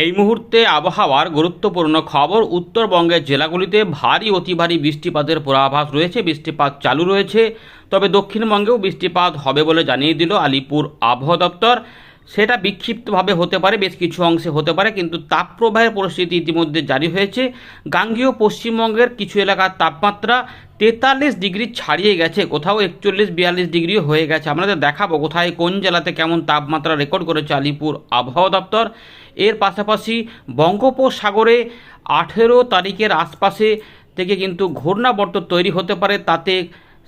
এই মুহূর্তে আবহাওয়ার গুরুত্বপূর্ণ খবর, উত্তরবঙ্গের জেলাগুলিতে ভারী, অতি ভারী বৃষ্টিপাতের পূর্বাভাস রয়েছে। বৃষ্টিপাত চালু রয়েছে, তবে দক্ষিণবঙ্গেও বৃষ্টিপাত হবে বলে জানিয়ে দিল আলিপুর আবহাওয়া দপ্তর। সেটা বিক্ষিপ্তভাবে হতে পারে, বেশ কিছু অংশে হতে পারে, কিন্তু তাপপ্রবাহের পরিস্থিতি ইতিমধ্যে জারি হয়েছে। গাঙ্গীয় পশ্চিমবঙ্গের কিছু এলাকার তাপমাত্রা তেতাল্লিশ ডিগ্রি ছাড়িয়ে গেছে, কোথাও একচল্লিশ, বিয়াল্লিশ ডিগ্রি হয়ে গেছে। আপনাদের দেখাবো কোথায়, কোন জেলাতে কেমন তাপমাত্রা রেকর্ড করেছে আলিপুর আবহাওয়া দপ্তর। এর পাশাপাশি বঙ্গোপসাগরে আঠেরো তারিখের আশপাশে থেকে কিন্তু ঘূর্ণাবর্ত তৈরি হতে পারে, তাতে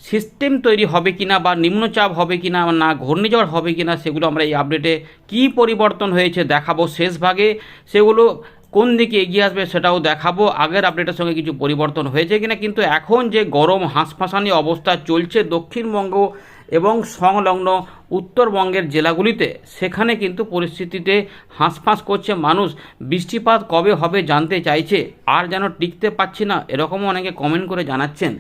সিস্টেম তৈরি হবে কিনা বা নিম্নচাপ হবে কিনা না ঘূর্ণিঝড় হবে কিনা সেগুলো আমরা এই আপডেটে কী পরিবর্তন হয়েছে দেখাবো শেষ ভাগে। সেগুলো কোন দিকে এগিয়ে আসবে সেটাও দেখাবো। আগের আপডেটের সঙ্গে কিছু পরিবর্তন হয়েছে কিনা, কিন্তু এখন যে গরম হাঁসফাঁসানি অবস্থা চলছে দক্ষিণবঙ্গ এবং সংলগ্ন উত্তরবঙ্গের জেলাগুলিতে। সেখানে কিন্তু পরিস্থিতিতে হাঁসফাঁস করছে মানুষ। বৃষ্টিপাত কবে হবে জানতে চাইছে? আর যেন টিকতে পারছি না, এরকমও অনেকে কমেন্ট করে জানাচ্ছেন।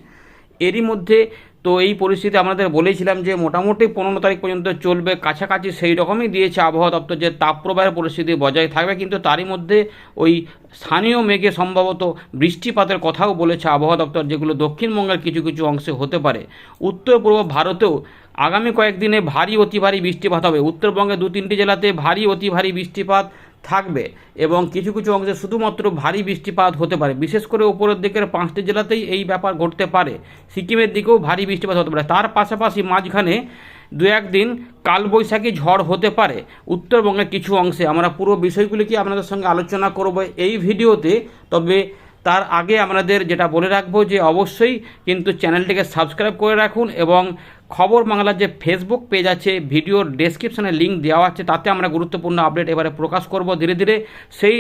এরই মধ্যে তো এই পরিস্থিতি আমাদের বলেছিলাম যে মোটামুটি পনেরো তারিখ পর্যন্ত চলবে, কাছাকাছি সেই রকমই দিয়েছে আবহাওয়া দপ্তর যে তাপপ্রবাহের পরিস্থিতি বজায় থাকবে, কিন্তু তারই মধ্যে ওই স্থানীয় মেঘে সম্ভবত বৃষ্টিপাতের কথাও বলেছে আবহাওয়া দপ্তর, যেগুলো দক্ষিণবঙ্গের কিছু কিছু অংশে হতে পারে। উত্তর পূর্ব ভারতেও আগামী কয়েকদিনে ভারী অতি ভারী বৃষ্টিপাত হবে। উত্তরবঙ্গে দু তিনটি জেলাতে ভারী অতি ভারী বৃষ্টিপাত থাকবে এবং কিছু কিছু অংশে শুধুমাত্র ভারী বৃষ্টিপাত হতে পারে। বিশেষ করে উপরের দিকের পাঁচটি জেলাতেই এই ব্যাপার ঘটতে পারে। সিকিমের দিকেও ভারী বৃষ্টিপাত হতে পারে। তার পাশাপাশি মাঝখানে দু একদিন কালবৈশাখী ঝড় হতে পারে। উত্তরবঙ্গের কিছু অংশে। আমরা পুরো বিষয়গুলি কি আপনাদের সঙ্গে আলোচনা করব এই ভিডিওতে। তবে তার আগে আমাদের যেটা বলে রাখব যে অবশ্যই কিন্তু চ্যানেলটিকে সাবস্ক্রাইব করে রাখুন এবং খবর বাংলার যে ফেসবুক পেজ আছে, ভিডিওর ডেসক্রিপশানে লিঙ্ক দেওয়া আছে, তাতে আমরা গুরুত্বপূর্ণ আপডেট এবারে প্রকাশ করব ধীরে ধীরে। সেই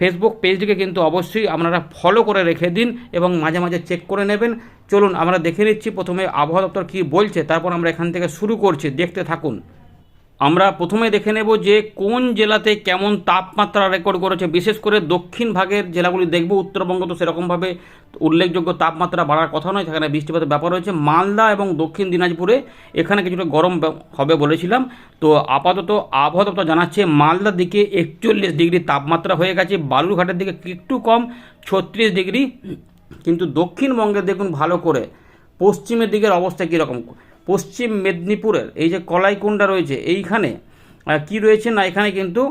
ফেসবুক পেজটিকে কিন্তু অবশ্যই আপনারা ফলো করে রেখে দিন এবং মাঝে মাঝে চেক করে নেবেন। চলুন আমরা দেখে নিচ্ছি, প্রথমে আবহাওয়া দপ্তর কী বলছে, তারপর আমরা এখান থেকে শুরু করছি। দেখতে থাকুন। আমরা প্রথমে দেখে নেব যে কোন জেলাতে কেমন তাপমাত্রা রেকর্ড করেছে। বিশেষ করে দক্ষিণ ভাগের জেলাগুলি দেখব, উত্তরবঙ্গ তো সেরকমভাবে উল্লেখযোগ্য তাপমাত্রা বাড়ার কথা নয়, সেখানে বৃষ্টিপাতের ব্যাপার রয়েছে। মালদা এবং দক্ষিণ দিনাজপুরে এখানে কিছুটা গরম হবে বলেছিলাম। তো আপাতত আবহাওয়া জানাচ্ছে, মালদার দিকে একচল্লিশ ডিগ্রি তাপমাত্রা হয়ে গেছে, বালুরঘাটের দিকে একটু কম, ছত্রিশ ডিগ্রি। কিন্তু দক্ষিণবঙ্গে দেখুন ভালো করে, পশ্চিমের দিকের অবস্থা কীরকম? পশ্চিম মেদিনীপুরের, এই যে কলাইকুণ্ডা রয়েছে, এইখানে কি রয়েছে না, এখানে কিন্তু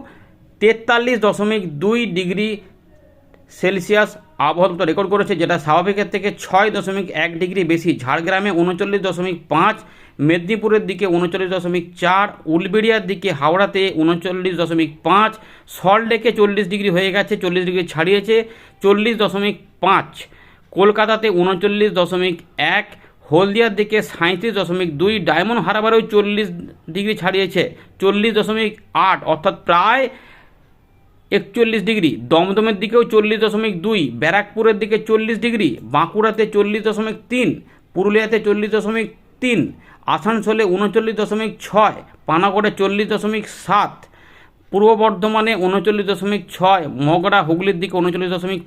তেতাল্লিশ দশমিক দুই ডিগ্রি সেলসিয়াস আবহাওয়া রেকর্ড করেছে, যেটা স্বাভাবিকের থেকে ছয় দশমিক এক ডিগ্রি বেশি। ঝাড়গ্রামে উনচল্লিশ দশমিক পাঁচ, মেদিনীপুরের দিকে উনচল্লিশ দশমিক চার, উলবেড়িয়ার দিকে হাওড়াতে উনচল্লিশ দশমিক পাঁচ সল্টলেকে চল্লিশ ডিগ্রি হয়ে গেছে, চল্লিশ ডিগ্রি ছাড়িয়েছে, চল্লিশ দশমিক পাঁচ। কলকাতাতে উনচল্লিশ দশমিক এক হলদিয়ার দিকে সাঁত্রিশ দশমিক দুই, ডায়মন্ড হারবারেও চল্লিশ ডিগ্রি ছাড়িয়েছে, চল্লিশ দশমিক আট, অর্থাৎ প্রায় একচল্লিশ ডিগ্রি। দমদমের দিকেও চল্লিশ দশমিক দুই, ব্যারাকপুরের দিকে চল্লিশ ডিগ্রি, বাঁকুড়াতে চল্লিশ দশমিক তিন, পুরুলিয়াতে চল্লিশ দশমিক তিন, আসানসোলে উনচল্লিশ দশমিক ছয়, পানাগড়ে চল্লিশ দশমিক সাত, পূর্ব বর্ধমানে উনচল্লিশ দশমিক ছয়, মগড়া, হুগলির দিকে উনচল্লিশ দশমিক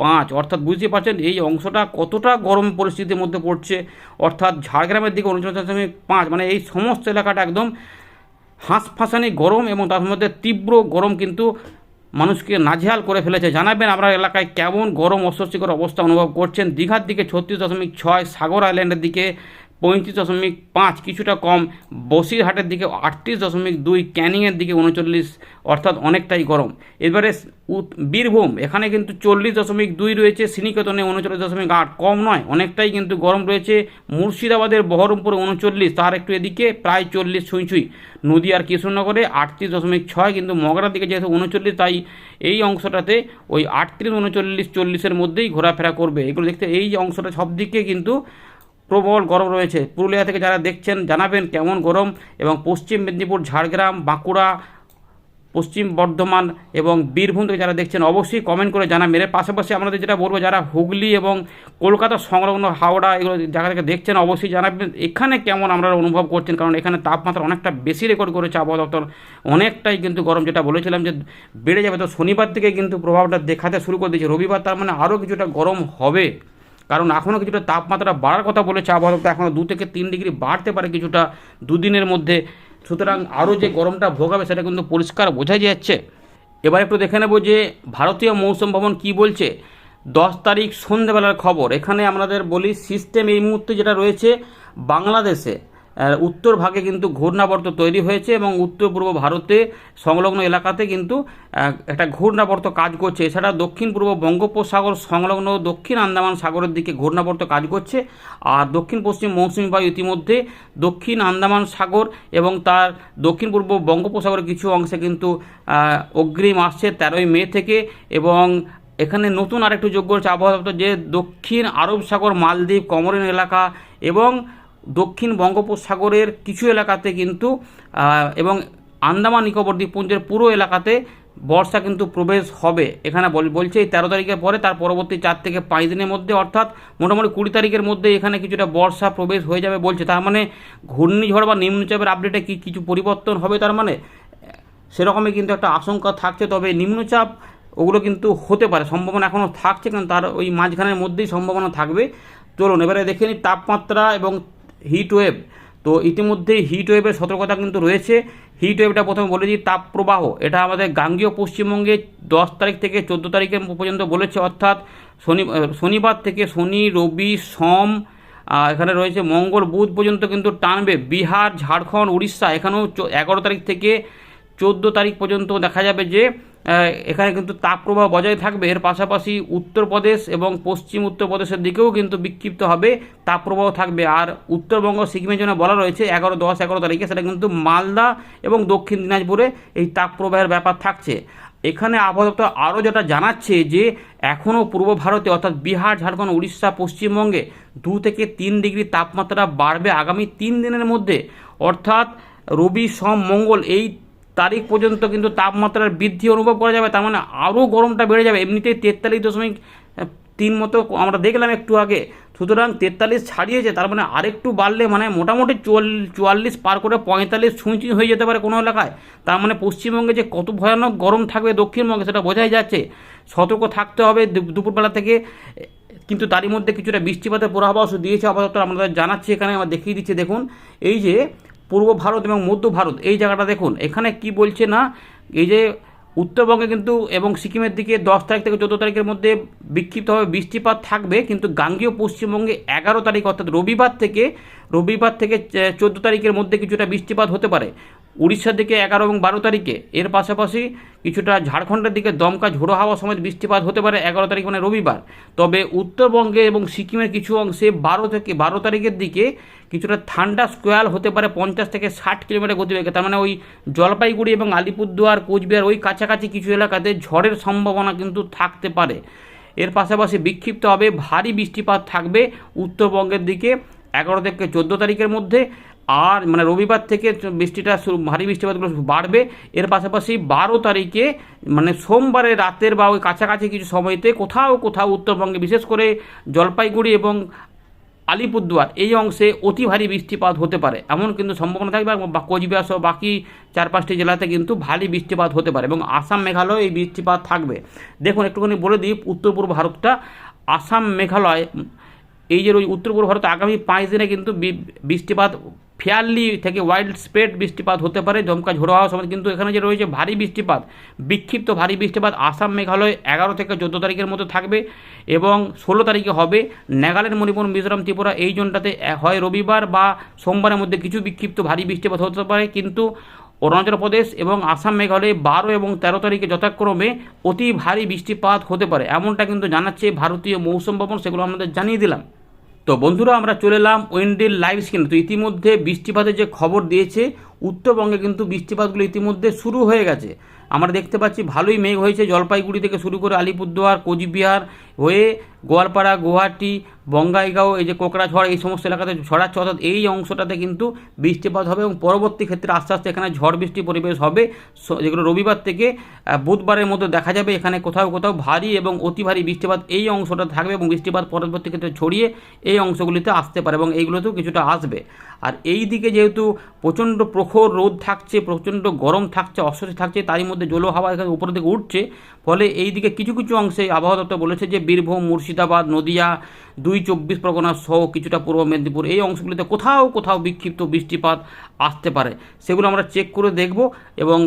পাঁচ। অর্থাৎ বুঝতে পারছেন এই অংশটা কতটা গরম পরিস্থিতির মধ্যে পড়ছে। অর্থাৎ ঝাড়গ্রামের দিকে উনচল্লিশ দশমিক পাঁচ মানে এই সমস্ত এলাকাটা একদম হাঁসফাঁসানি গরম এবং তার মধ্যে তীব্র গরম কিন্তু মানুষকে নাজেহাল করে ফেলেছে। জানাবেন আপনার এলাকায় কেমন গরম অস্বস্তিকর অবস্থা অনুভব করছেন। দীঘার দিকে ছত্রিশ দশমিক ছয়, সাগর আইল্যান্ডের দিকে পঁয়ত্রিশ দশমিক পাঁচ কিছুটা কম। বসিরহাটের দিকে আটত্রিশ দশমিক দুই, ক্যানিংয়ের দিকে উনচল্লিশ, অর্থাৎ অনেকটাই গরম। এবারে বীরভূম, এখানে কিন্তু চল্লিশ দশমিক দুই রয়েছে, শ্রীনিকেতনে উনচল্লিশ দশমিক আট, কম নয়, অনেকটাই কিন্তু গরম রয়েছে। মুর্শিদাবাদের বহরমপুরে উনচল্লিশ, তার একটু এদিকে প্রায় চল্লিশ ছুঁই ছুঁই। নদীয়ার কৃষ্ণনগরে আটত্রিশ দশমিক ছয় কিন্তু মগরার দিকে যেহেতু উনচল্লিশ, তাই এই অংশটাতে ওই আটত্রিশ, উনচল্লিশ, চল্লিশের মধ্যেই ঘোরাফেরা করবে। এগুলো দেখতে এই অংশটা সব দিকে কিন্তু প্রবল গরম রয়েছে। পুরুলিয়া থেকে যারা দেখছেন, জানাবেন কেমন গরম এবং পশ্চিম মেদিনীপুর, ঝাড়গ্রাম, বাঁকুড়া, পশ্চিম বর্ধমান এবং বীরভূম থেকে যারা দেখছেন, অবশ্যই কমেন্ট করে জানাবেন। এর পাশাপাশি আমাদের যেটা বলব, যারা হুগলি এবং কলকাতা সংলগ্ন হাওড়া এগুলো জায়গা থেকে দেখছেন, অবশ্যই জানাবেন এখানে কেমন আপনারা অনুভব করছেন, কারণ এখানে তাপমাত্রা অনেকটা বেশি রেকর্ড করেছে আবহাওয়া দপ্তর। অনেকটাই কিন্তু গরম, যেটা বলেছিলাম যে বেড়ে যাবে। তো শনিবার থেকে কিন্তু প্রভাবটা দেখাতে শুরু করে দিয়েছে। রবিবার তার মানে আরও কিছুটা গরম হবে। কারণ এখনও কিছুটা তাপমাত্রা বাড়ার কথা বলেছে আবহাওয়া এখনও দু থেকে তিন ডিগ্রি বাড়তে পারে কিছুটা দুদিনের মধ্যে। সুতরাং আরও যে গরমটা ভোগাবে সেটা কিন্তু পরিষ্কার বোঝা যাচ্ছে। এবার একটু দেখে নেব যে ভারতীয় মৌসুম ভবন কি বলছে। দশ তারিখ সন্ধেবেলার খবর। এখানে আমাদের বলি সিস্টেম এই মুহূর্তে যেটা রয়েছে বাংলাদেশে। উত্তর ভাগে কিন্তু ঘূর্ণাবর্ত তৈরি হয়েছে এবং উত্তর পূর্ব ভারতে সংলগ্ন এলাকাতে কিন্তু একটা ঘূর্ণাবর্ত কাজ করছে। এছাড়া দক্ষিণ পূর্ব বঙ্গোপসাগর সংলগ্ন দক্ষিণ আন্দামান সাগরের দিকে ঘূর্ণাবর্ত কাজ করছে। আর দক্ষিণ পশ্চিম মৌসুমী বায়ু ইতিমধ্যে দক্ষিণ আন্দামান সাগর এবং তার দক্ষিণ পূর্ব বঙ্গোপসাগরের কিছু অংশে কিন্তু অগ্রিম আসছে তেরোই মে থেকে এবং এখানে নতুন আরেকটু যোগ্য হচ্ছে আবহাওয়া দপ্তর যে দক্ষিণ আরব সাগর, মালদ্বীপ, কমরিন এলাকা এবং দক্ষিণ বঙ্গোপসাগরের কিছু এলাকাতে কিন্তু এবং আন্দামান নিকোবর দ্বীপপুঞ্জের পুরো এলাকাতে বর্ষা কিন্তু প্রবেশ হবে। এখানে বল- বলছে এই তেরো তারিখের পরে, তার পরবর্তী চার থেকে পাঁচ দিনের মধ্যে, অর্থাৎ মোটামুটি কুড়ি তারিখের মধ্যে এখানে কিছুটা বর্ষা প্রবেশ হয়ে যাবে বলছে। তার মানে ঘূর্ণিঝড় বা নিম্নচাপের আপডেটে কি, কিছু পরিবর্তন হবে তার মানে? সেরকমই কিন্তু একটা আশঙ্কা থাকছে, তবে নিম্নচাপ ওগুলো কিন্তু হতে পারে, সম্ভাবনা এখনও থাকছে, কারণ তার ওই মাঝখানের মধ্যেই সম্ভাবনা থাকবে। চলুন, এবারে দেখে নিই তাপমাত্রা এবং হিট ওয়েভ তো ইতিমধ্যেই হিট ওয়েভের সতর্কতা কিন্তু রয়েছে। হিট ওয়েভটা প্রথমে বলে দিই তাপপ্রবাহ এটা আমাদের গাঙ্গীয় পশ্চিমবঙ্গে দশ তারিখ থেকে চোদ্দ তারিখের পর্যন্ত বলেছে। অর্থাৎ শনি শনিবার থেকে শনি, রবি, সোম এখানে রয়েছে মঙ্গল, বুধ পর্যন্ত কিন্তু টানবে। বিহার, ঝাড়খণ্ড, উড়িষ্যা, এখানেও এগারো তারিখ থেকে চোদ্দ তারিখ পর্যন্ত দেখা যাবে যে এখানে কিন্তু তাপপ্রবাহ বজায় থাকবে। এর পাশাপাশি উত্তরপ্রদেশ এবং পশ্চিম উত্তরপ্রদেশের দিকেও কিন্তু বিক্ষিপ্ত হবে তাপপ্রবাহ থাকবে। আর উত্তরবঙ্গ, সিকিমের জন্য বলা রয়েছে, এগারো, দশ, এগারো তারিখে সেটা কিন্তু মালদা এবং দক্ষিণ দিনাজপুরে এই তাপপ্রবাহের ব্যাপার থাকছে। এখানে দপ্তর আরও যেটা জানাচ্ছে যে এখনও পূর্ব ভারতে অর্থাৎ বিহার, ঝাড়খণ্ড, উড়িষ্যা, পশ্চিমবঙ্গে দু থেকে তিন ডিগ্রি তাপমাত্রা বাড়বে আগামী তিন দিনের মধ্যে। অর্থাৎ রবি, সোম, মঙ্গল এই তারিখ পর্যন্ত কিন্তু তাপমাত্রার বৃদ্ধি অনুভব করা যাবে, তার মানে আরও গরমটা বেড়ে যাবে। এমনিতেই তেতাল্লিশ দশমিক তিন মতো আমরা দেখলাম একটু আগে। সুতরাং তেতাল্লিশ ছাড়িয়েছে, তার মানে আরেকটু বাড়লে মানে মোটামুটি চুয়াল, চুয়াল্লিশ পার করে পঁয়তাল্লিশ ছুঁচি হয়ে যেতে পারে কোনো এলাকায়। তার মানে পশ্চিমবঙ্গে যে কত ভয়ানক গরম থাকবে দক্ষিণবঙ্গে সেটা বোঝাই যাচ্ছে। সতর্ক থাকতে হবে দুপুরবেলা থেকে। কিন্তু তারই মধ্যে কিছুটা বৃষ্টিপাতের পূর্বাভাস দিয়েছে আপাতত আমাদের জানাচ্ছে এখানে, আমরা দেখিয়ে দিচ্ছে। দেখুন, এই যে পূর্ব ভারত এবং মধ্য ভারত, এই জায়গাটা দেখুন। এখানে কি বলছে না, এই যে উত্তরবঙ্গে কিন্তু এবং সিকিমের দিকে দশ তারিখ থেকে চোদ্দ তারিখের মধ্যে বিক্ষিপ্তভাবে বৃষ্টিপাত থাকবে, কিন্তু গাঙ্গীয় পশ্চিমবঙ্গে এগারো তারিখ, অর্থাৎ রবিবার থেকে রবিবার থেকে চোদ্দ তারিখের মধ্যে কিছুটা বৃষ্টিপাত হতে পারে। উড়িষ্যার দিকে এগারো এবং বারো তারিখে। এর পাশাপাশি কিছুটা ঝাড়খণ্ডের দিকে দমকা ঝোড়ো হাওয়া সমেত বৃষ্টিপাত হতে পারে এগারো তারিখ মানে রবিবার। তবে উত্তরবঙ্গে এবং সিকিমের কিছু অংশে বারো থেকে বারো তারিখের দিকে কিছুটা ঠান্ডা স্কোয়াল হতে পারে পঞ্চাশ থেকে ষাট কিলোমিটার গতিবেগে। তার মানে ওই জলপাইগুড়ি এবং আলিপুরদুয়ার, কোচবিহার ওই কাছাকাছি কিছু এলাকাতে ঝড়ের সম্ভাবনা কিন্তু থাকতে পারে। এর পাশাপাশি বিক্ষিপ্ত হবে ভারী বৃষ্টিপাত থাকবে উত্তরবঙ্গের দিকে এগারো থেকে চোদ্দ তারিখের মধ্যে। আর মানে রবিবার থেকে বৃষ্টিটা ভারী বৃষ্টিপাতগুলো বাড়বে। এর পাশাপাশি বারো তারিখে মানে সোমবারে রাতের বা ওই কাছাকাছি কিছু সময়তে কোথাও কোথাও উত্তরবঙ্গে বিশেষ করে জলপাইগুড়ি এবং আলিপুরদুয়ার এই অংশে অতি ভারী বৃষ্টিপাত হতে পারে। এমন কিন্তু সম্ভাবনা থাকবে বা- কোচবিহার সহ বাকি চার পাঁচটি জেলাতে কিন্তু ভারী বৃষ্টিপাত হতে পারে এবং আসাম মেঘালয় এই বৃষ্টিপাত থাকবে। দেখুন, একটুখানি বলে দিই উত্তর পূর্ব ভারতটা। আসাম মেঘালয়, এই যে উত্তর পূর্ব ভারতে আগামী পাঁচ দিনে কিন্তু বৃষ্টিপাত ফেয়ারলি থেকে ওয়াইল্ড স্প্রেড বৃষ্টিপাত হতে পারে দমকা ঝোড়ো হওয়ার সময় কিন্তু এখানে যে রয়েছে ভারী বৃষ্টিপাত, বিক্ষিপ্ত ভারী বৃষ্টিপাত আসাম মেঘালয় এগারো থেকে চোদ্দ তারিখের মধ্যে থাকবে এবং ষোলো তারিখে হবে নাগাল্যান্ড, মণিপুর, মিজোরাম, ত্রিপুরা। এই জোনটাতে হয় রবিবার বা সোমবারের মধ্যে কিছু বিক্ষিপ্ত ভারী বৃষ্টিপাত হতে পারে। কিন্তু অরুণাচল প্রদেশ এবং আসাম মেঘালয়ে বারো এবং তেরো তারিখে যথাক্রমে অতি ভারী বৃষ্টিপাত হতে পারে। এমনটা কিন্তু জানাচ্ছে ভারতীয় মৌসুম ভবন, সেগুলো আমাদের জানিয়ে দিলাম। তো বন্ধুরা, আমরা চলে এলাম ওয়েন্ডেল লাইভ স্ক্রিনে তো ইতিমধ্যে বৃষ্টিপাতের যে খবর দিয়েছে, উত্তরবঙ্গে কিন্তু বৃষ্টিপাতগুলো ইতিমধ্যে শুরু হয়ে গেছে। আমরা দেখতে পাচ্ছি ভালোই মেঘ হয়েছে জলপাইগুড়ি থেকে শুরু করে আলিপুরদুয়ার, কোচবিহার হয়ে গোয়ালপাড়া, গুয়াহাটি, বঙ্গাইগাঁও, এই যে কোকড়াঝড়, এই সমস্ত এলাকাতে ছড়াচ্ছে অর্থাৎ এই অংশটাতে কিন্তু বৃষ্টিপাত হবে এবং পরবর্তী ক্ষেত্রে আস্তে আস্তে এখানে ঝড় বৃষ্টি পরিবেশ হবে। যেগুলো রবিবার থেকে বুধবারের মধ্যে দেখা যাবে, এখানে কোথাও কোথাও ভারী এবং অতি ভারী বৃষ্টিপাত এই অংশটা থাকবে এবং বৃষ্টিপাত পরবর্তী ক্ষেত্রে ছড়িয়ে এই অংশগুলিতে আসতে পারে এবং এইগুলোতেও কিছুটা আসবে। আর এই দিকে যেহেতু প্রচণ্ড প্রখর রোদ থাকছে, প্রচণ্ড গরম থাকছে, অস্বস্তি থাকছে, তারই মধ্যে জলো হাওয়া এখানে উপর দিকে উঠছে ফলে এই দিকে কিছু কিছু অংশে আবহাওয়া দপ্তর বলেছে যে বীরভূম, মুর্শিদাবাদ, নদিয়া, দুই চব্বিশ পরগনা সহ কিছুটা পূর্ব মেদিনীপুর। এই অংশগুলিতে কোথাও কোথাও বিক্ষিপ্ত বৃষ্টিপাত আসতে পারে। সেগুলো আমরা চেক করে দেখব এবং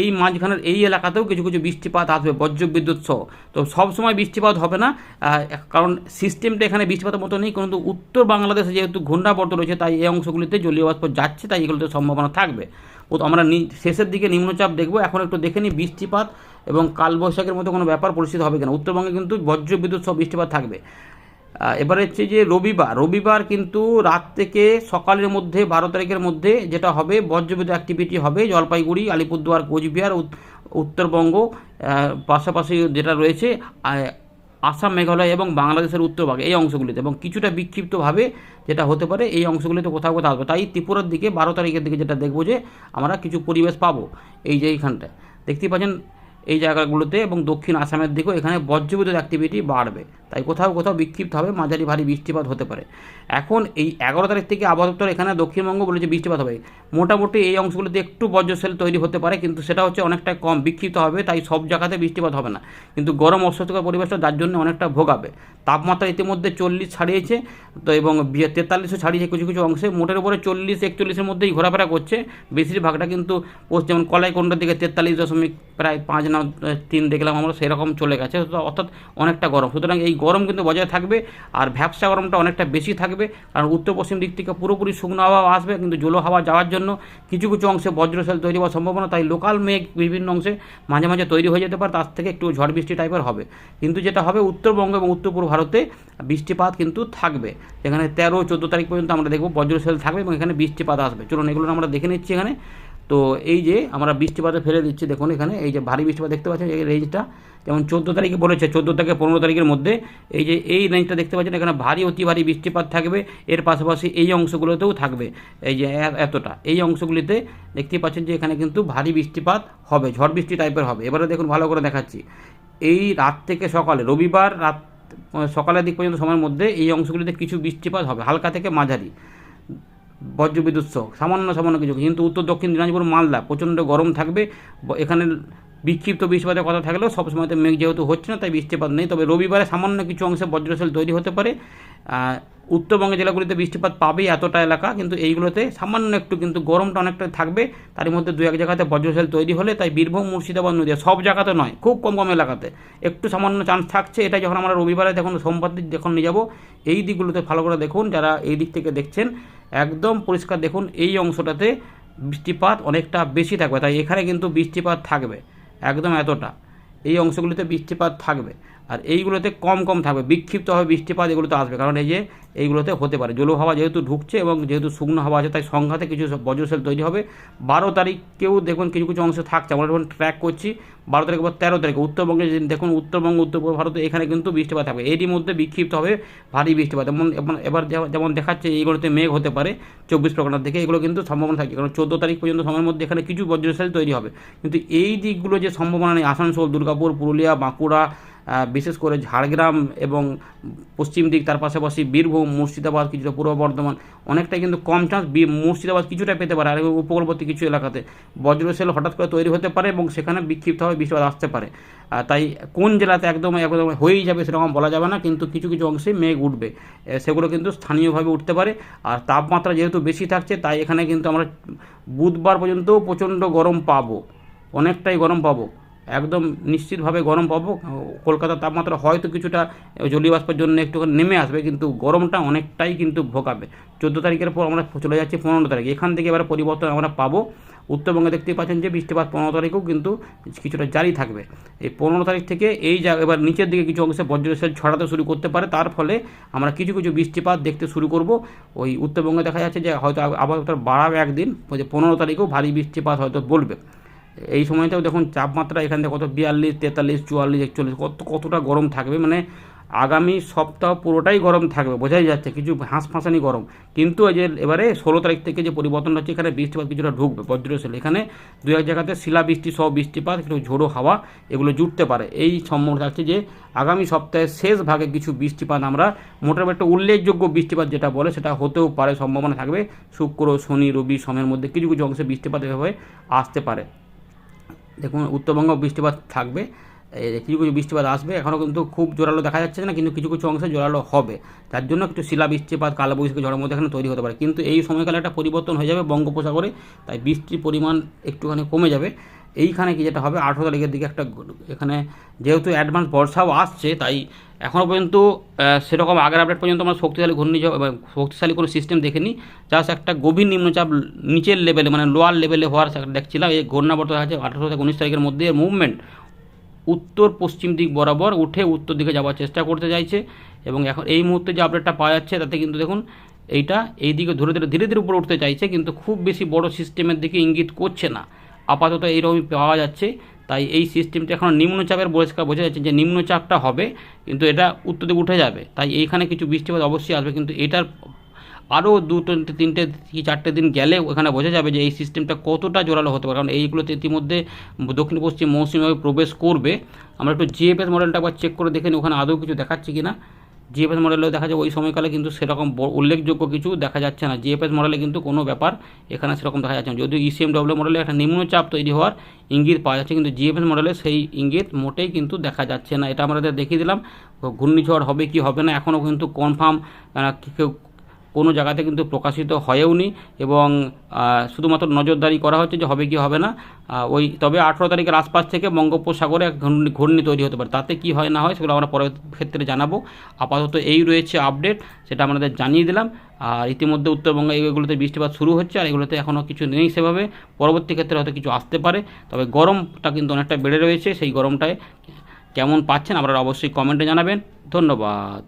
এই মাঝখানের এই এলাকাতেও কিছু কিছু বৃষ্টিপাত আসবে বজ্র বিদ্যুৎ সহ। তো সবসময় বৃষ্টিপাত হবে না কারণ সিস্টেমটা এখানে বৃষ্টিপাতের মতো নেই, কিন্তু উত্তর বাংলাদেশে যেহেতু ঘূর্ণাবর্ত রয়েছে, তাই এই অংশগুলিতে জলীয় বাষ্প যাচ্ছে, তাই এগুলোতে সম্ভাবনা থাকবে। আমরা শেষের দিকে নিম্নচাপ দেখব, এখন একটু দেখে নিই বৃষ্টিপাত এবং কালবৈশাখের মতো কোনো ব্যাপার পরিস্থিতি হবে কিনা। উত্তরবঙ্গে কিন্তু বজ্র বিদ্যুৎ সহ বৃষ্টিপাত থাকবে। এবারে হচ্ছে যে রবিবার রবিবার কিন্তু রাত থেকে সকালের মধ্যে, বারো তারিখের মধ্যে যেটা হবে, বজ্রবিদ্যুৎ অ্যাক্টিভিটি হবে জলপাইগুড়ি, আলিপুরদুয়ার, কোচবিহার উত্তরবঙ্গ পাশাপাশি যেটা রয়েছে আসাম, মেঘালয় এবং বাংলাদেশের উত্তরভাগে এই অংশগুলিতে এবং কিছুটা বিক্ষিপ্তভাবে যেটা হতে পারে এই অংশগুলিতে কোথাও কোথাও আসবে তাই ত্রিপুরার দিকে বারো তারিখের দিকে যেটা দেখব যে আমরা কিছু পরিবেশ পাবো এই যে এইখানটায়। দেখতেই পাচ্ছেন এই জায়গাগুলোতে এবং দক্ষিণ আসামের দিকেও এখানে বজ্রবিদ্যুৎ অ্যাক্টিভিটি বাড়বে। তাই কোথাও কোথাও বিক্ষিপ্ত হবে মাঝারি ভারী বৃষ্টিপাত হতে পারে। এখন এই এগারো তারিখ থেকে আবহাওয়া এখানে দক্ষিণবঙ্গ বলেছে বৃষ্টিপাত হবে। মোটামুটি এই অংশগুলোতে একটু বজ্রসেল তৈরি হতে পারে, কিন্তু সেটা হচ্ছে অনেকটা কম বিক্ষিপ্ত হবে তাই সব জায়গাতে বৃষ্টিপাত হবে না। কিন্তু গরম অস্বস্তিকর পরিবেশটা যার জন্য অনেকটা ভোগাবে। তাপমাত্রা ইতিমধ্যে চল্লিশ ছাড়িয়েছে, তো এবং তেতাল্লিশও ছাড়িয়েছে কিছু কিছু অংশে। মোটের উপরে চল্লিশ, একচল্লিশের মধ্যেই ঘোরাফেরা করছে। বেশিরভাগটা কিন্তু পোস্ট যেমন কলাইকুণ্ডার দিকে তেতাল্লিশ দশমিক প্রায় পাঁচ না, তিন দেখলাম আমরা, সেরকম চলে গেছে। অর্থাৎ অনেকটা গরম। সুতরাং এই গরম কিন্তু বজায় থাকবে আর ভ্যাবসা গরমটা অনেকটা বেশি থাকবে। কারণ উত্তর পশ্চিম দিক থেকে পুরোপুরি শুকনো হাওয়া আসবে, কিন্তু জলো হাওয়া যাওয়ার জন্য কিছু কিছু অংশে বজ্রশাল তৈরি হওয়ার সম্ভাবনা, তাই লোকাল মেঘ বিভিন্ন অংশে মাঝে মাঝে তৈরি হয়ে যেতে পারে, তার থেকে একটু ঝড় বৃষ্টি টাইপের হবে। কিন্তু যেটা হবে, উত্তরবঙ্গ এবং উত্তর পূর্ব ভারতে বৃষ্টিপাত কিন্তু থাকবে। এখানে তেরো, চোদ্দ তারিখ পর্যন্ত আমরা দেখব বজ্রশাল থাকবে এবং এখানে বৃষ্টিপাত আসবে। চলুন এগুলো আমরা দেখে নিচ্ছি এখানে। তো এই যে আমরা বৃষ্টিপাতে ফেলে দিচ্ছি, দেখুন এখানে, এই যে ভারী বৃষ্টিপাত দেখতে পাচ্ছেন, এই রেঞ্জটা যেমন চোদ্দ তারিখে বলেছে, চোদ্দ থেকে পনেরো তারিখের মধ্যে, এই যে এই রেঞ্জটা দেখতে পাচ্ছেন, এখানে ভারী, অতি ভারী বৃষ্টিপাত থাকবে। এর পাশাপাশি এই অংশগুলোতেও থাকবে, এই যে এতটা। এই অংশগুলিতে দেখতে পাচ্ছেন যে এখানে কিন্তু ভারী বৃষ্টিপাত হবে, ঝড় বৃষ্টি টাইপের হবে। এবারে দেখুন, ভালো করে দেখাচ্ছি। এই রাত থেকে সকালে, রবিবার রাত, সকালের দিক পর্যন্ত সময়ের মধ্যে এই অংশগুলিতে কিছু বৃষ্টিপাত হবে, হালকা থেকে মাঝারি। বজ্রবিদ্যুৎ সহ সামান্য সামান্য কিছু। কিন্তু উত্তর দক্ষিণ দিনাজপুর, মালদা, প্রচণ্ড গরম থাকবে। এখানে বিক্ষিপ্ত বৃষ্টিপাতের কথা থাকলেও সব সময়তে মেঘ যেহেতু হচ্ছে না, তাই বৃষ্টিপাত নেই। তবে রবিবারে সামান্য কিছু অংশে বজ্রশাল তৈরি হতে পারে। উত্তরবঙ্গের জেলাগুলিতে বৃষ্টিপাত পাবেই এতটা এলাকা, কিন্তু এইগুলোতে সামান্য একটু কিন্তু গরমটা অনেকটা থাকবে। তার মধ্যে দু এক জায়গাতে বজ্রশাল তৈরি হলে তাই বীরভূম, মুর্শিদাবাদ, নদীয়া, সব জায়গাতে নয়, খুব কম কম এলাকাতে। একটু সামান্য চান্স থাকছে এটা যখন আমরা রবিবারে দেখুন, সোমবার যখন নিয়ে যাব, এই দিকগুলোতে ভালো করে দেখুন, যারা এই দিক থেকে দেখছেন একদম পরিষ্কার দেখুন, এই অংশটাতে বৃষ্টিপাত অনেকটা বেশি থাকবে। তাই এখানে কিন্তু বৃষ্টিপাত থাকবে, একদম এতটা। এই অংশগুলিতে বৃষ্টিপাত থাকবে। আর এইগুলোতে কম কম থাকবে। বিক্ষিপ্তভাবে বৃষ্টিপাত এগুলোতে আসবে। কারণ এই যে এইগুলোতে হতে পারে। জলো হাওয়া যেহেতু ঢুকছে এবং যেহেতু শুকনো হাওয়া আছে, তাই সংঘাতে কিছু বজ্রশাল তৈরি হবে। বারো তারিখকেও দেখুন কিছু কিছু অংশ থাকছে। আমরা যখন ট্র্যাক করছি, বারো তারিখ বা তেরো তারিখে উত্তরবঙ্গে দেখুন উত্তরবঙ্গ, উত্তর পূর্ব ভারতে এখানে কিন্তু বৃষ্টিপাত থাকবে। এরই মধ্যে বিক্ষিপ্ত হবে ভারী বৃষ্টিপাত। যেমন এবার- যেমন- দেখাচ্ছে, এইগুলোতে মেঘ হতে পারে চব্বিশ পরগনার দিকে। এগুলো কিন্তু সম্ভাবনা থাকে কারণ চোদ্দ তারিখ পর্যন্ত সময়ের মধ্যে এখানে কিছু বজ্রশাল তৈরি হবে। কিন্তু এই দিকগুলো যে সম্ভাবনা নেই, আসানসোল, দুর্গাপুর, পুরুলিয়া, বাঁকুড়া বিশেষ করে ঝাড়গ্রাম এবং পশ্চিম দিক, তার পাশাপাশি বীরভূম, মুর্শিদাবাদ কিছুটা পূর্ব বর্ধমান, অনেকটাই কিন্তু কম চান্স মুর্শিদাবাদ কিছুটা পেতে পারে আর উপকূলবর্তী কিছু এলাকাতে। বজ্রশাল হঠাৎ করে তৈরি হতে পারে এবং সেখানে বিক্ষিপ্তভাবে বৃষ্টিপাত আসতে পারে। তাই কোন জেলাতে একদম একদম হয়েই যাবে সেরকম বলা যাবে না, কিন্তু কিছু কিছু অংশে মেঘ উঠবে। সেগুলো কিন্তু স্থানীয়ভাবে উঠতে পারে। আর তাপমাত্রা যেহেতু বেশি থাকছে, তাই এখানে কিন্তু আমরা বুধবার পর্যন্ত প্রচণ্ড গরম পাবো। অনেকটাই গরম পাবো। একদম নিশ্চিতভাবে গরম পাবো। কলকাতার তাপমাত্রা হয়তো কিছুটা জলীয়বাষ্পের জন্য একটু নেমে আসবে, কিন্তু গরমটা অনেকটাই কিন্তু ভোগাবে। চোদ্দ তারিখের পর আমরা চলে যাচ্ছি পনেরো তারিখ। এখান থেকে এবার পরিবর্তন আমরা পাবো। উত্তরবঙ্গে দেখতেই পাচ্ছেন যে বৃষ্টিপাত পনেরো তারিখেও কিন্তু কিছুটা জারি থাকবে। এই পনেরো তারিখ থেকে এই জায়গা, এবার নিচের দিকে কিছু অংশে বজ্রশাল ছড়াতে শুরু করতে পারে। তার ফলে আমরা কিছু কিছু বৃষ্টিপাত দেখতে শুরু করব। ওই উত্তরবঙ্গে দেখা যাচ্ছে যে হয়তো আবার বাড়াবে একদিন। যে পনেরো তারিখেও ভারী বৃষ্টিপাত হয়তো বলবে। এই সময়টাও দেখুন তাপমাত্রা এখান থেকে কত বিয়াল্লিশ, তেতাল্লিশ, চুয়াল্লিশ, একচল্লিশ, কত, কতটা গরম থাকবে মানে আগামী সপ্তাহ পুরোটাই গরম থাকবে, বোঝাই যাচ্ছে কিছু হাঁস ফাঁসানি গরম। কিন্তু এই যে এবারে ষোলো তারিখ থেকে যে পরিবর্তন হচ্ছে, এখানে বৃষ্টিপাত কিছুটা ঢুকবে বজ্রশীল এখানে দু এক জায়গাতে শিলাবৃষ্টি সহ বৃষ্টিপাত, একটু ঝোড়ো হাওয়া, এগুলো জুটতে পারে। এই সম্ভাবনা থাকছে যে আগামী সপ্তাহের শেষ ভাগে কিছু বৃষ্টিপাত আমরা মোটামুটি একটা উল্লেখযোগ্য বৃষ্টিপাত যেটা বলে, সেটা হতেও পারে, সম্ভাবনা থাকবে। শুক্র, শনি, রবি, সোমের মধ্যে কিছু কিছু অংশে বৃষ্টিপাত এভাবে আসতে পারে। দেখুন, উত্তরবঙ্গ বৃষ্টিপাত থাকবে কিছু কিছু বৃষ্টিপাত আসবে। এখনও কিন্তু খুব জোরালো দেখা যাচ্ছে না, কিন্তু কিছু কিছু অংশে জোরালো হবে। তার জন্য একটু শিলা বৃষ্টিপাত, কালবৈশাখী ঝড়ের মধ্যে এখানে তৈরি হতে পারে। কিন্তু এই সময়কালে একটা পরিবর্তন হয়ে যাবে বঙ্গোপসাগরে, তাই বৃষ্টির পরিমাণ একটুখানি কমে যাবে। এইখানে কি যেটা হবে? আঠেরো তারিখের দিকে একটা এখানে যেহেতু অ্যাডভান্স বর্ষাও আসছে, তাই এখনও পর্যন্ত সেরকম আগের আপডেট পর্যন্ত আমরা শক্তিশালী ঘূর্ণিঝড় শক্তিশালী কোনো সিস্টেম দেখিনি। জাস্ট একটা গভীর নিম্নচাপ নিচের লেভেলে মানে লোয়ার লেভেলে হওয়ার দেখছিলাম। এই ঘূর্ণাবর্ত আছে আঠেরো থেকে উনিশ তারিখের মধ্যে মুভমেন্ট উত্তর পশ্চিম দিক বরাবর উঠে উত্তর দিকে যাওয়ার চেষ্টা করতে চাইছে এবং এখন এই মুহূর্তে যে আপডেটটা পাওয়া যাচ্ছে, তাতে কিন্তু দেখুন, এইটা এই দিকে ধরে ধরে, ধীরে ধীরে উপরে উঠতে চাইছে, কিন্তু খুব বেশি বড় সিস্টেমের দিকে ইঙ্গিত করছে না। আপাতত এইরকমই পাওয়া যাচ্ছে। তাই এই সিস্টেমটা এখন নিম্নচাপের পরিষ্কার বোঝা যাচ্ছে যে নিম্নচাপটা হবে, কিন্তু এটা উত্তর দিকে উঠে যাবে। তাই এইখানে কিছু বৃষ্টিপাত অবশ্যই আসবে, কিন্তু এটার আরও দুটো, তিনটে কি চারটে দিন গেলে ওখানে বোঝা যাবে যে এই সিস্টেমটা কতটা জোরালো হতে পারে। কারণ এইগুলোতে ইতিমধ্যে দক্ষিণ পশ্চিম মৌসুমিভাবে প্রবেশ করবে। আমরা একটু জিএফএস মডেলটা একবার চেক করে দেখে ওখানে আদৌ কিছু দেখাচ্ছে কি না জিএফএস মডেলেও দেখা যায়, ওই সময়কালে কিন্তু সেরকম উল্লেখযোগ্য কিছু দেখা যাচ্ছে না। জিএফএস মডেলে কিন্তু কোনো ব্যাপার এখানে সেরকম দেখা যাচ্ছে না। যদিও ইসিএমডব্লিউ মডেলে একটা নিম্নচাপ তৈরি হওয়ার ইঙ্গিত পাওয়া যাচ্ছে, কিন্তু জিএফএস মডেলে সেই ইঙ্গিত মোটেই কিন্তু দেখা যাচ্ছে না। এটা আমাদের দেখিয়ে দিলাম, ঘূর্ণিঝড় হবে কি হবে না, এখনও কিন্তু কনফার্ম কোনো জায়গাতে কিন্তু প্রকাশিত হয়েওনি এবং শুধুমাত্র নজরদারি করা হচ্ছে যে হবে কি হবে না। ওই, তবে আঠেরো তারিখের আশপাশ থেকে বঙ্গোপসাগরে এক ঘূর্ণি তৈরি হতে পারে। তাতে কি হয় না হয় সেগুলো আমরা পরের ক্ষেত্রে জানাব। আপাতত এই রয়েছে আপডেট, সেটা আমাদের জানিয়ে দিলাম। আর ইতিমধ্যে উত্তরবঙ্গে এগুলোতে বৃষ্টিপাত শুরু হচ্ছে আর এগুলোতে এখনও কিছু নেই সেভাবে। পরবর্তী ক্ষেত্রে হয়তো কিছু আসতে পারে, তবে গরমটা কিন্তু অনেকটা বেড়ে রয়েছে। সেই গরমটায় কেমন পাচ্ছেন আপনারা অবশ্যই কমেন্টে জানাবেন। ধন্যবাদ।